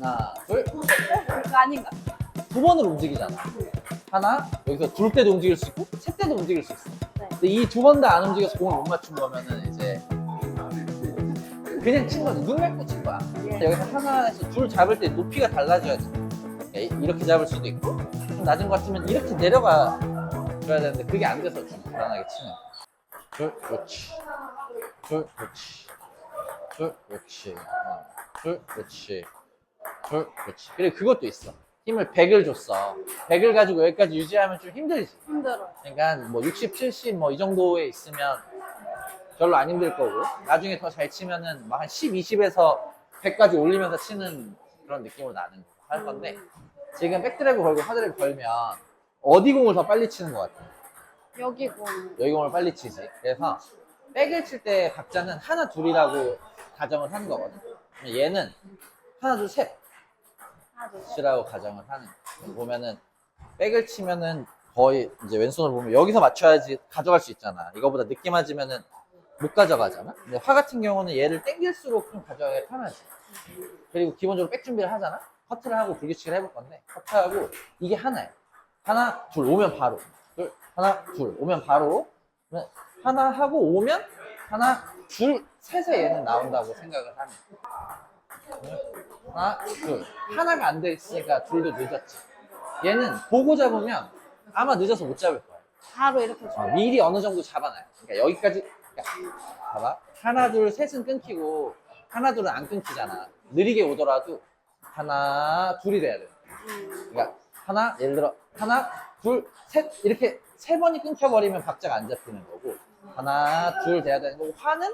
하나, 둘. 그거 아닌가? 두 번을 움직이잖아. 하나, 여기서 둘 때도 움직일 수 있고, 셋 때도 움직일 수 있어. 네. 근데 이 두 번 다 안 움직여서 공을 못 맞춘 거면은 이제 그냥 친 거지. 눈 감고 친 거야. 근데 여기서 하나에서 둘 잡을 때 높이가 달라져야지. 이- 이렇게 잡을 수도 있고, 좀 낮은 것 같으면 이렇게 내려가 줘야 되는데 그게 안 돼서 좀 불안하게 치는. 둘, 그렇지. 둘, 그렇지. 둘, 그렇지. 하나, 둘, 그렇지. 둘, 그렇지. 그리고 그것도 있어. 힘을 100을 줬어. 100을 가지고 여기까지 유지하면 좀 힘들지. 힘들어요. 그러니까 뭐 60, 70 뭐 이 정도에 있으면 별로 안 힘들 거고 나중에 더 잘 치면은 뭐한 10, 20에서 100까지 올리면서 치는 그런 느낌으로 나는 거할 건데 지금 백드라이브 걸고 하드라이브 걸면 어디 공을 더 빨리 치는 것 같아? 여기 공. 여기 공을 빨리 치지. 그래서 백을 칠 때 박자는 하나 둘이라고 가정을 하는 거거든. 얘는 하나 둘 셋. 하나, 둘, 셋. 치라고 가정을 하는 거예요. 보면은 백을 치면은 거의 이제 왼손을 보면 여기서 맞춰야지 가져갈 수 있잖아. 이거보다 늦게 맞으면은 못 가져가잖아. 근데 화 같은 경우는 얘를 당길수록 좀 가져가기 편하지. 그리고 기본적으로 백 준비를 하잖아. 커트를 하고 불규칙을 해볼 건데 커트하고 이게 하나야. 하나 둘 오면 바로 둘 하나 둘 오면 바로 하나 하고 오면 하나 둘 셋에 얘는 나온다고 생각을 거야. 하나, 둘. 하나가 안 돼 있으니까 둘도 늦었지. 얘는 보고 잡으면 아마 늦어서 못 잡을 거야. 바로 이렇게 줘. 어, 미리 어느 정도 잡아놔요. 그러니까 여기까지, 그러니까 봐봐. 하나, 둘, 셋은 끊기고, 하나, 둘은 안 끊기잖아. 느리게 오더라도, 하나, 둘이 돼야 돼. 음. 그러니까, 하나, 예를 들어, 하나, 둘, 셋, 이렇게 세 번이 끊겨버리면 박자가 안 잡히는 거고, 하나, 둘 돼야 되는 거고, 화는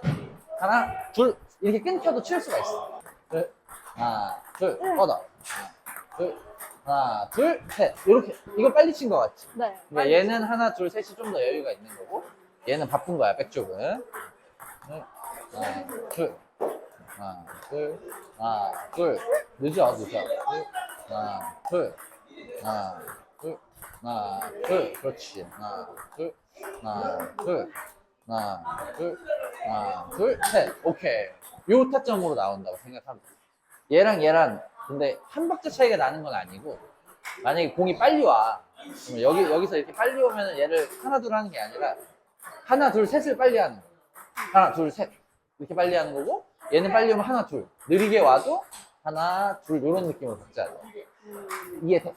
하나, 둘, 이렇게 끊겨도 칠 수가 있어. 둘, 하나, 둘, 뻗어. 하나, 둘, 하나, 둘, 셋. 이렇게, 이거 빨리 친 거 같지? 네. 그러니까 얘는 하나, 둘, 셋이 좀 더 여유가 있는 거고, 얘는 바쁜 거야, 백쪽은. 하나, 둘, 하나, 둘, 하나, 둘. 늦어, 늦어. 둘, 하나, 둘, 하나, 둘, 하나, 둘. 그렇지. 하나, 둘, 하나, 둘, 하나, 둘, 하나, 둘, 셋. 오케이. 요 타점으로 나온다고 생각하면 돼. 얘랑 얘랑, 근데 한 박자 차이가 나는 건 아니고, 만약에 공이 빨리 와. 그러면 여기, 여기서 이렇게 빨리 오면 얘를 하나, 둘 하는 게 아니라, 하나, 둘, 셋을 빨리 하는 거야. 하나, 둘, 셋. 이렇게 빨리 하는 거고, 얘는 빨리 오면 하나, 둘. 느리게 와도, 하나, 둘, 이런 느낌으로. 음. 이해돼?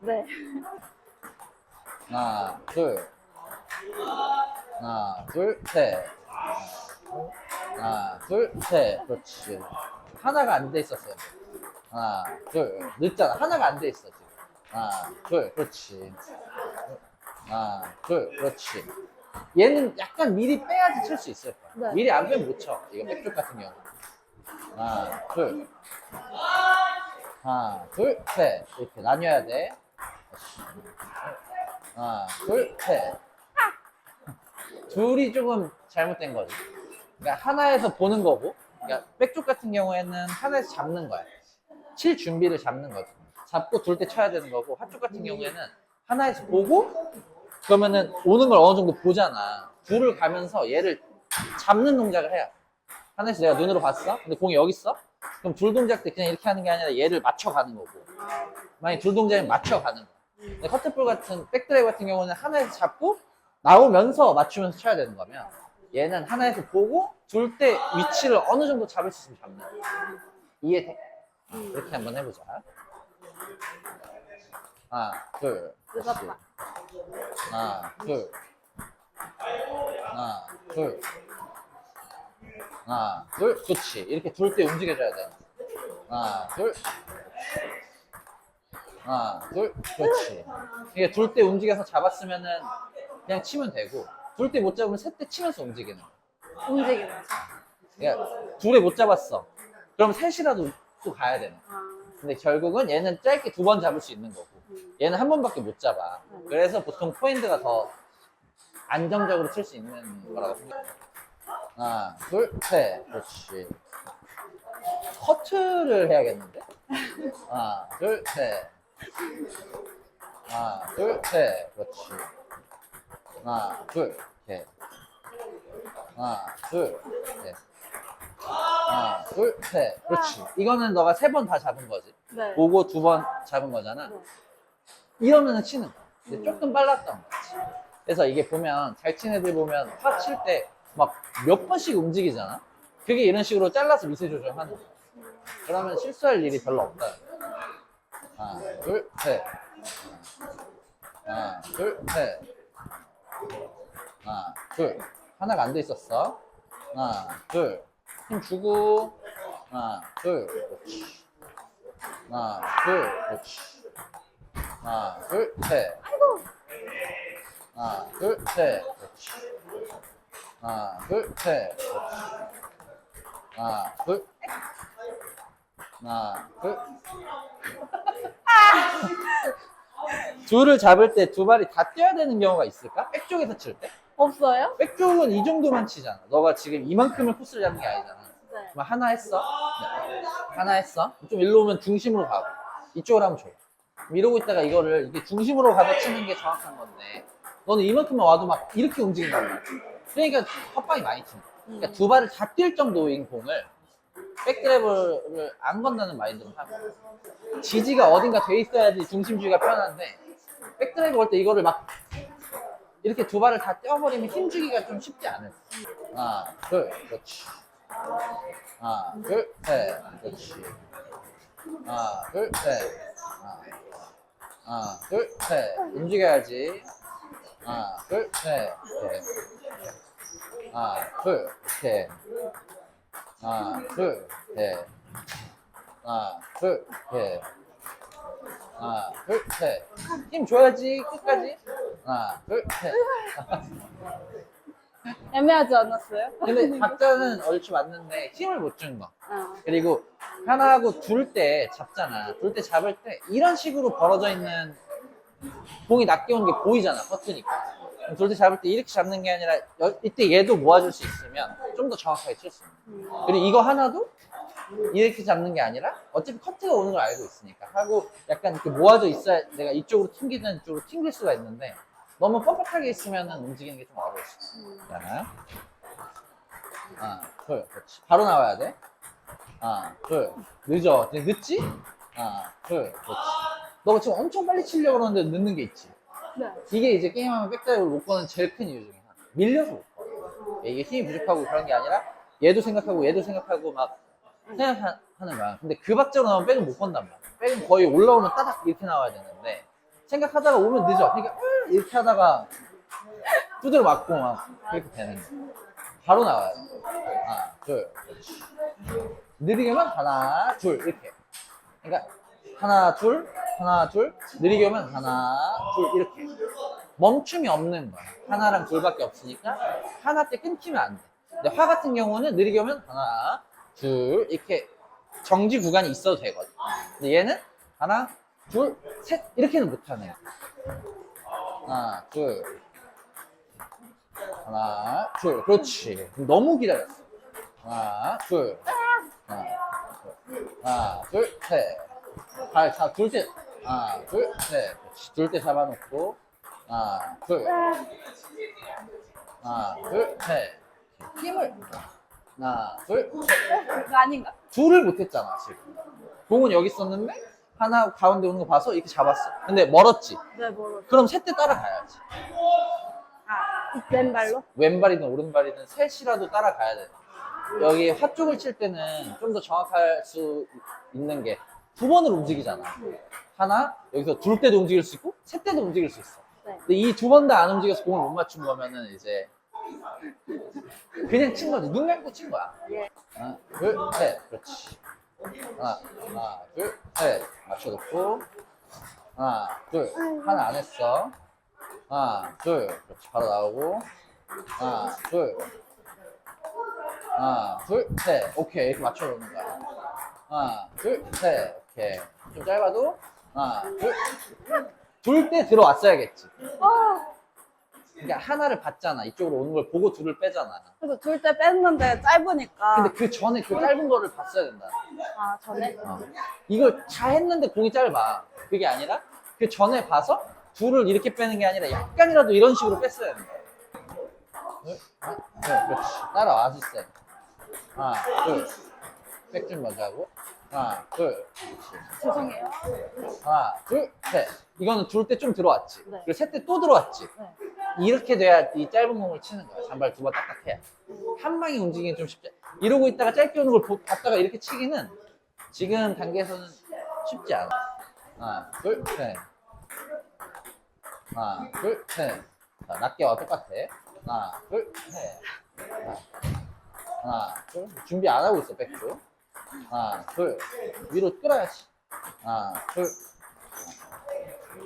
네. 하나, 둘. 하나, 둘, 셋. 하나, 둘, 셋. 그렇지. 하나가 안 돼 있었어요. 하나, 둘. 늦잖아. 하나가 안 돼 있어, 지금. 하나, 둘. 그렇지. 하나, 둘. 그렇지. 얘는 약간 미리 빼야지 칠 수 있을 거야. 네. 미리 안 빼면 못 쳐. 이거 백쪽 같은 경우. 하나, 둘. 하나, 둘, 셋. 이렇게 나뉘어야 돼. 하나, 둘, 셋. 둘이 조금 잘못된 거지. 그러니까 하나에서 보는 거고, 그러니까 백쪽 같은 경우에는 하나에서 잡는 거야. 칠 준비를 잡는 거지. 잡고 둘 때 쳐야 되는 거고, 한쪽 같은 경우에는 하나에서 보고, 그러면은 오는 걸 어느 정도 보잖아. 둘을 가면서 얘를 잡는 동작을 해야 돼. 하나에서 내가 눈으로 봤어? 근데 공이 여기 있어? 그럼 둘 동작 때 그냥 이렇게 하는 게 아니라 얘를 맞춰가는 거고. 만약에 둘 동작이면 맞춰가는 거야. 근데 커트볼 같은 백드라이브 같은 경우는 하나에서 잡고 나오면서 맞추면서 쳐야 되는 거면 얘는 하나에서 보고 둘 때 위치를 어느 정도 잡을 수 있으면 잡는 거야. 이해돼? 어, 이렇게 한번 해보자. 하나, 둘. 그렇지. 하나, 둘, 하나, 둘, 하나, 둘, 그렇지. 이렇게 둘 때 움직여줘야 돼. 하나, 둘, 하나, 둘, 그렇지. 이게 둘 때 움직여서 잡았으면은 그냥 치면 되고, 둘 때 못 잡으면 셋 때 치면서 움직이는 거야. 움직이면서. 그러니까 둘에 못 잡았어. 그럼 셋이라도 또 가야 되는 거야. 아. 근데 결국은 얘는 짧게 두 번 잡을 수 있는 거고, 음. 얘는 한 번밖에 못 잡아. 그래서 보통 포핸드가 더 안정적으로 칠 수 있는 거라고 생각해. 하나, 둘, 셋. 그렇지. 커트를 해야겠는데? 하나, 둘, 셋. 하나, 둘, 셋. 그렇지. 하나, 둘, 셋. 하나, 둘, 셋. 하나, 둘, 둘, 셋. 그렇지. 이거는 너가 세 번 다 잡은 거지. 네. 보고 두 번 잡은 거잖아. 네. 이러면은 치는 거야. 근데 조금 빨랐던 거지. 그래서 이게 보면 잘 치는 애들 보면 확칠때 막 몇 번씩 움직이잖아. 그게 이런 식으로 잘라서 미세 조절하는 거야. 그러면 실수할 일이 별로 없다. 하나, 둘, 셋. 하나, 둘, 셋. 하나, 둘. 하나가 안 돼 있었어. 하나, 둘. 힘 주고. 하나, 둘. 그렇지. 하나, 둘. 그렇지. 하나, 둘, 셋. 하나, 둘, 셋. 그렇지. 하나, 둘, 셋. 그렇지. 하나, 둘. 하나, 둘. 줄을 잡을 때 두 발이 다 뛰어야 되는 경우가 있을까? 백쪽에서 칠 때? 없어요? 백쪽은 이 정도만 치잖아. 너가 지금 이만큼을 코스를 잡는 게 아니잖아. 네. 그럼 하나 했어? 네. 하나 했어? 좀 일로 오면 중심으로 가고 이쪽으로 하면 좋아. 이러고 있다가 이거를 이게 중심으로 가서 치는 게 정확한 건데 너는 이만큼만 와도 막 이렇게 움직인단 말이야. 그러니까 헛방이 많이 거야. 그러니까 두 발을 다 뛸 정도인 공을 백드래브를 안 건다는 마인드로 거야. 지지가 어딘가 돼 있어야지 중심주의가 편한데 백드라이브 걸때 이거를 막 이렇게 두 발을 다 떼어버리면 힘주기가 좀 쉽지 않을 하나 둘 그렇지. 하나 둘셋 그렇지. 하나 둘셋. 하나, 둘셋. 움직여야지. 하나 둘셋 하나 둘 이렇게 하나 둘 셋 하나 둘 이렇게 하나, 둘, 셋. 힘 줘야지, 끝까지. 하나, 둘, 셋. 애매하지 않았어요? 근데 박자는 얼추 맞는데 힘을 못준 거. 아, 그리고 하나하고 둘 때 잡잖아. 둘 때 잡을 때 이런 식으로 벌어져 있는 공이 낮게 오는 게 보이잖아, 퍼트니까. 둘때 잡을 때 이렇게 잡는 게 아니라 여- 이때 얘도 모아줄 수 있으면 좀 더 정확하게 칠 수 있는 거야. 그리고 이거 하나도 이렇게 잡는 게 아니라 어차피 커트가 오는 걸 알고 있으니까 하고 약간 이렇게 모아져 있어야 내가 이쪽으로 튕기든 이쪽으로 튕길 수가 있는데 너무 뻣뻣하게 있으면 움직이는 게 좀 어려울 수 있어. 자, 하나, 둘, 그렇지. 바로 나와야 돼. 하나, 둘, 늦어. 늦지? 하나, 둘, 그렇지. 너가 지금 엄청 빨리 치려고 그러는데 늦는 게 있지. 네. 이게 이제 게임하면 백다이브를 못 거는 제일 큰 이유 중에 하나. 밀려서 못 거. 이게 힘이 부족하고 그런 게 아니라 얘도 생각하고 얘도 생각하고 막 생각하는 거야. 근데 그 박자로 나오면 백은 못 건단 말이야. 백은 거의 올라오면 따닥 이렇게 나와야 되는데 생각하다가 오면 늦어. 그러니까 으, 이렇게 하다가 두드려 맞고 막 그렇게 되는 거야. 바로 나와요. 하나, 둘, 그렇지. 느리게 하면 하나, 둘 이렇게. 그러니까 하나, 둘, 하나, 둘, 느리게 하면 하나, 둘 이렇게. 멈춤이 없는 거야. 하나랑 둘밖에 없으니까 하나 때 끊기면 안 돼. 근데 화 같은 경우는 느리게 하면 하나, 둘 이렇게 정지 구간이 있어도 되거든. 근데 얘는 하나, 둘, 셋 이렇게는 못하네. 하나, 둘, 하나, 둘, 그렇지. 너무 기다렸어. 하나, 둘, 하나, 둘, 하나, 둘, 셋. 하나, 둘, 셋. 둘 때 잡아놓고. 하나, 둘, 하나, 둘, 셋. 힘을. 하나, 둘, 셋. 이거 아닌가? 둘을 못했잖아, 지금. 공은 여기 있었는데, 하나 가운데 오는 거 봐서 이렇게 잡았어. 근데 멀었지. 네, 뭐로? 그럼 셋 때 따라가야지. 아, 왼발로? 왼발이든 오른발이든 셋이라도 따라가야 돼. 여기 화 쪽을 칠 때는 좀 더 정확할 수 있는 게 두 번을 움직이잖아. 하나, 여기서 둘 때도 움직일 수 있고, 셋 때도 움직일 수 있어. 네. 근데 이 두 번 다 안 움직여서 공을 못 맞춘 거면은 이제 그냥 친 거지. 눈 감고 친 거야. 예. 하나, 둘, 셋. 그렇지. 하나, 하나, 둘, 셋. 맞춰놓고. 하나, 둘. 하나 안 했어. 하나, 둘. 그렇지. 바로 나오고. 하나, 둘. 하나, 둘, 셋. 오케이. 이렇게 맞춰놓는 거야. 하나, 둘, 셋. 오케이. 좀 짧아도. 하나, 둘. 둘때 들어왔어야겠지. 아, 그러니까 하나를 봤잖아. 이쪽으로 오는 걸 보고 둘을 빼잖아. 그래서 둘 때 뺐는데 짧으니까. 근데 그 전에 그 짧은 거를 봤어야 된다. 아, 전에? 어. 이걸 다 했는데 공이 짧아. 그게 아니라 그 전에 봐서 둘을 이렇게 빼는 게 아니라 약간이라도 이런 식으로 뺐어야 된다. 둘, 하나, 둘, 그렇지. 따라와서 세. 하나, 둘. 백준 먼저 하고. 하나, 둘. 죄송해요. 하나, 둘, 셋. 이거는 둘 때 좀 들어왔지. 네. 그리고 셋 때 또 들어왔지. 네. 이렇게 돼야 이 짧은 공을 치는 거야. 잔발 두 번 딱딱 해야. 한 방에 움직이기 좀 쉽지. 이러고 있다가 짧게 오는 걸 보- 봤다가 이렇게 치기는 지금 단계에서는 쉽지 않아. 하나, 둘, 셋. 하나, 둘, 셋. 자, 낮게 와, 똑같아. 하나, 둘, 셋. 하나, 둘. 준비 안 하고 있어, 백조. 하나, 둘. 위로 끌어야지. 하나, 둘.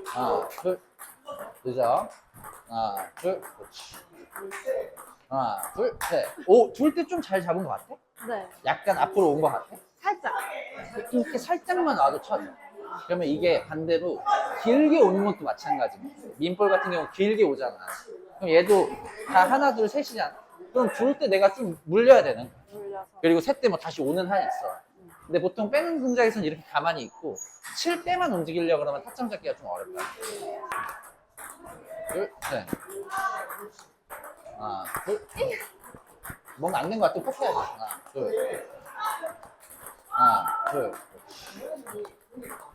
하나, 둘. 늦어. 하나, 둘. 그렇지. 하나, 둘, 셋. 오, 둘 때 좀 잘 잡은 것 같아? 네. 약간 앞으로 온 것 같아? 살짝. 이렇게 살짝만 와도 쳐져. 그러면 이게 반대로 길게 오는 것도 마찬가지. 민볼 같은 경우 길게 오잖아. 그럼 얘도 다 하나, 둘, 셋이잖아. 그럼 둘 때 내가 좀 물려야 되는 거야. 그리고 셋 때 뭐 다시 오는 한이 있어. 근데 보통 빼는 동작에서는 이렇게 가만히 있고 칠 때만 움직이려고 그러면 타점 잡기가 좀 어렵다. 둘, 셋. 하나, 둘. 뭔가 안된 것 같아. 포크해야지. 하나, 둘. 하나, 둘.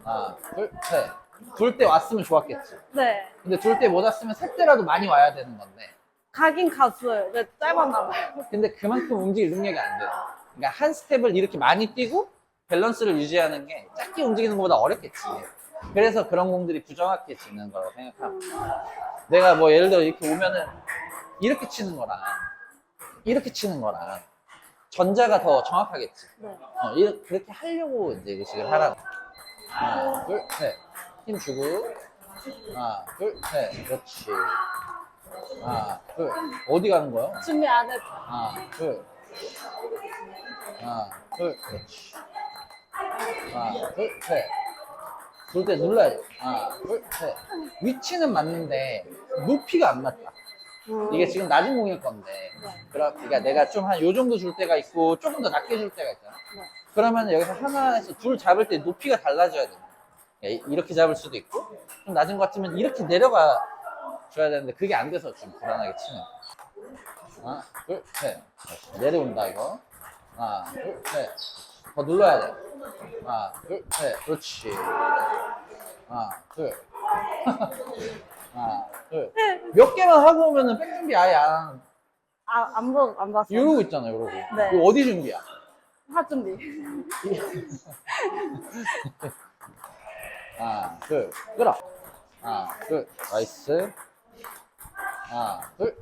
하나, 둘, 셋. 둘 때 왔으면 좋았겠지. 네. 근데 둘 때 못 왔으면 셋 때라도 많이 와야 되는 건데. 가긴 갔어요. 근데 짧았나 봐요. 근데 그만큼 움직일 능력이 안 돼요. 그러니까 한 스텝을 이렇게 많이 뛰고 밸런스를 유지하는 게 짧게 움직이는 것보다 어렵겠지. 그래서 그런 공들이 부정확해지는 거라고 생각합니다. 내가 뭐 예를 들어 이렇게 오면은 이렇게 치는 거랑 이렇게 치는 거랑 전자가 더 정확하겠지. 네. 어, 이렇게 그렇게 하려고 이제 의식을 하라고. 하나, 둘, 셋. 힘 주고. 하나, 둘, 셋. 그렇지. 하나, 둘. 어디 가는 거야? 준비 안 했어. 하나, 둘. 하나, 둘. 그렇지. 하나, 둘, 셋. 둘때 눌러야 돼. 하나, 둘, 셋. 위치는 맞는데 높이가 안 맞다. 음. 이게 지금 낮은 공일 건데. 그러- 그러니까 내가 좀 한 요 정도 줄 때가 있고 조금 더 낮게 줄 때가 있잖아. 네. 그러면 여기서 하나에서 둘 잡을 때 높이가 달라져야 돼. 이- 이렇게 잡을 수도 있고 좀 낮은 것 같으면 이렇게 내려가 줘야 되는데 그게 안 돼서 좀 불안하게 치는. 하나, 둘, 셋. 다시 내려온다 이거. 하나, 둘, 셋. 더 눌러야 돼. 하나, 둘, 셋. 그렇지. 하나, 둘. 하나, 둘. 몇 개만 하고 오면은 백 준비 아예 안. 아, 안, 보, 안 봤어요. 이러고 있잖아, 이러고. 네. 이거 어디 준비야? 하 준비. 하나, 둘, 끌어. 하나, 둘, 나이스. 하나, 둘.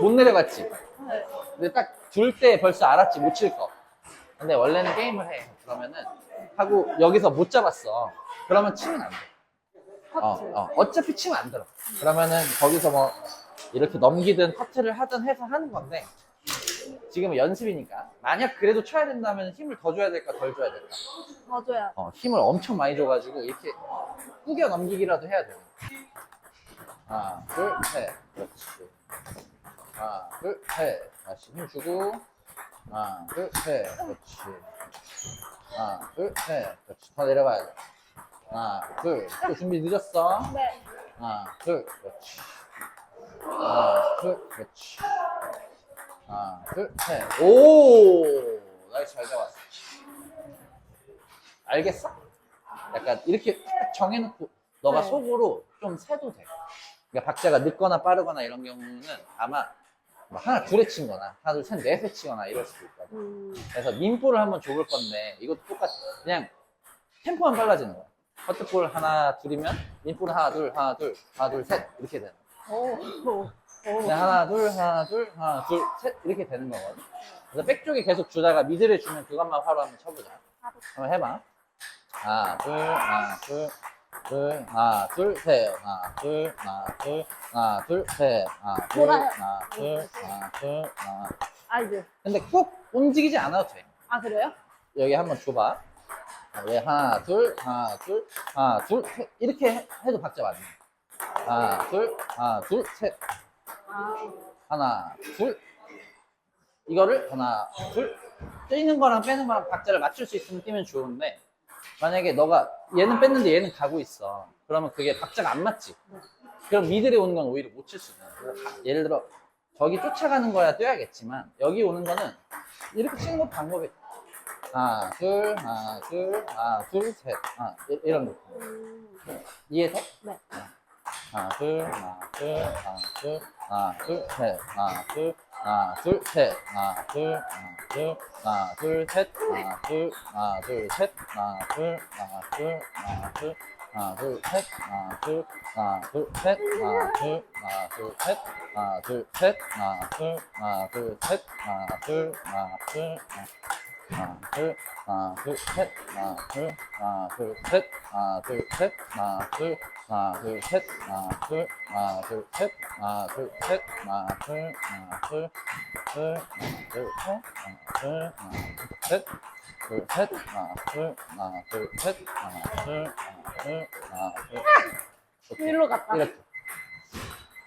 못 내려갔지? 네. 근데 딱 줄 때 벌써 알았지, 못 칠 거. 근데 원래는 게임을 해. 그러면은, 하고 여기서 못 잡았어. 그러면 치면 안 돼. 어. 어, 어차피 치면 안 들어. 그러면은 거기서 뭐, 이렇게 넘기든 커트를 하든 해서 하는 건데, 지금은 연습이니까. 만약 그래도 쳐야 된다면 힘을 더 줘야 될까, 덜 줘야 될까? 더 줘야. 어, 힘을 엄청 많이 줘가지고 이렇게 꾸겨 넘기기라도 해야 돼요. 하나, 둘, 셋. 그렇지. 하나, 둘, 셋. 다시 힘 주고. 하나, 둘, 셋. 그렇지. 하나, 둘, 셋. 그렇지. 더 내려가야 돼. 하나, 둘. 또 준비 늦었어. 네. 하나, 둘. 그렇지. 하나, 둘. 그렇지. 하나, 둘, 셋. 오! 나이스 잘 잡았어. 알겠어? 약간 이렇게 딱 정해놓고 너가 네. 속으로 좀 세도 돼. 그러니까 박자가 늦거나 빠르거나 이런 경우는 아마 뭐 하나 둘에 치거나 하나 둘셋 넷에 치거나 이럴 수도 있거든. 음. 그래서 민볼을 한번 줘볼 건데 이것도 똑같 그냥 템포만 빨라지는 거야. 커트볼 하나 둘이면 민볼은 하나 둘 하나 둘 하나 둘 셋 이렇게 되는 거야. 오. 오. 오. 그냥 하나 둘 하나 둘 하나 둘 셋 이렇게 되는 거거든. 그래서 백 쪽에 계속 주다가 미드를 주면 그것만 화로 한번 쳐보자. 한번 해봐. 하나 둘 하나 둘 둘, 하나, 둘, 셋, 하나, 둘, 하나, 둘, 하나, 둘, 셋, 하나, 둘, 돌아요. 하나, 둘, 하나, 둘, 하나. 아, 이제. 근데 꼭 움직이지 않아도 돼. 아, 그래요? 여기 한번 줘봐. 얘 하나, 둘, 하나, 둘, 하나, 둘, 셋. 이렇게 해- 해도 박자 맞네. 하나, 둘, 하나, 둘, 셋. 아. 하나, 둘. 이거를 하나, 둘. 뛰는 거랑 빼는 거랑 박자를 맞출 수 있으면 뛰면 좋은데, 만약에 너가 얘는 뺐는데 얘는 가고 있어. 그러면 그게 박자가 안 맞지. 그럼 미들에 오는 건 오히려 못 칠 수 있는 예를 들어, 저기 쫓아가는 거야 뛰어야겠지만, 여기 오는 거는 이렇게 치는 것도 방법이 하나, 둘, 하나, 둘, 하나, 둘, 셋. 아, 이- 이런 느낌. 음, 이해돼? 네. 하나, 둘, 하나, 둘, 하나, 둘, 하나, 둘, 셋. 하나, 둘, 하나, 둘, 셋. 하나, 둘, 하나, 둘, 하나, 둘, 셋. 하나, 둘, 하나, 둘, 셋. 하나, 둘, 하나, 둘, 하나, 둘, 하나, 둘, 셋. 하나, 둘, 하나, 둘, 셋. 하나, 둘, 하나, 둘, 셋. 하나, 둘, 셋. 하나, 둘, 하나, 둘, 셋. 하나, 둘, 하나, 둘, 하나, 하나, 둘, 하나, 둘, 셋, 하나, 둘, 하나, 둘, 셋, 하나, 둘, 셋, 하나, 둘, 하나, 둘, 셋, 하나, 둘, 하나, 둘, 셋, 하나, 둘, 셋, 하나, 둘, 하나, 둘, 둘, 하나, 둘, 셋, 하나, 둘, 하나, 셋, 둘, 셋, 하나, 둘, 하나, 둘, 셋, 하나, 둘, 하나, 둘, 하나, 둘. 일로 갔다. 이렇게.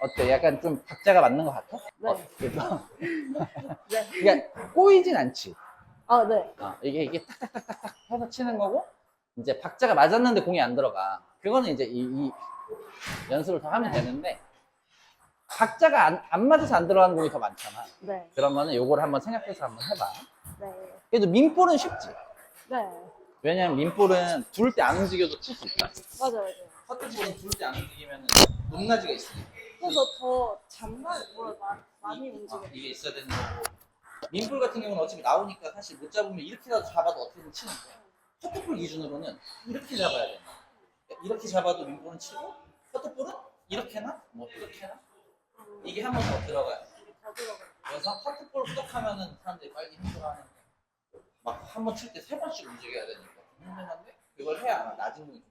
어때? 약간 좀 박자가 맞는 것 같아? 네. 어, 그래서 네. 그러니까 꼬이진 않지. 아, 네. 어, 이게 이게 탁탁탁탁 해서 치는 거고 이제 박자가 맞았는데 공이 안 들어가. 그거는 이제 이, 이 연습을 더 하면 되는데 박자가 안, 안 맞아서 안 들어가는 공이 더 많잖아. 네. 그러면은 요걸 한번 생각해서 한번 해봐. 네. 그래도 민볼은 쉽지. 네. 왜냐면 민볼은 둘 때 안 움직여도 칠 수 있다. 맞아요. 맞아요. 커트볼은 둘 때 안 움직이면 높낮이가 있으니까. 그래서 더 잔말 뭘 마- 많이 어, 움직여. 이게 있어야 되는 거고. 민볼 같은 경우는 어차피 나오니까 사실 못 잡으면 이렇게라도 잡아도 어떻게든 치는 거야. 커트볼 기준으로는 이렇게 잡아야 돼. 이렇게 잡아도 민볼은 치고, 커트볼은 이렇게나, 뭐 이렇게나, 이게 한 번 더 들어가요. 그래서 커트볼 부족하면은 사람들이 빨리 힘들어하는데, 막 한 번 칠 때 세 번씩 움직여야 되니까 좀 힘들한데, 그걸 해야 낮은 공이.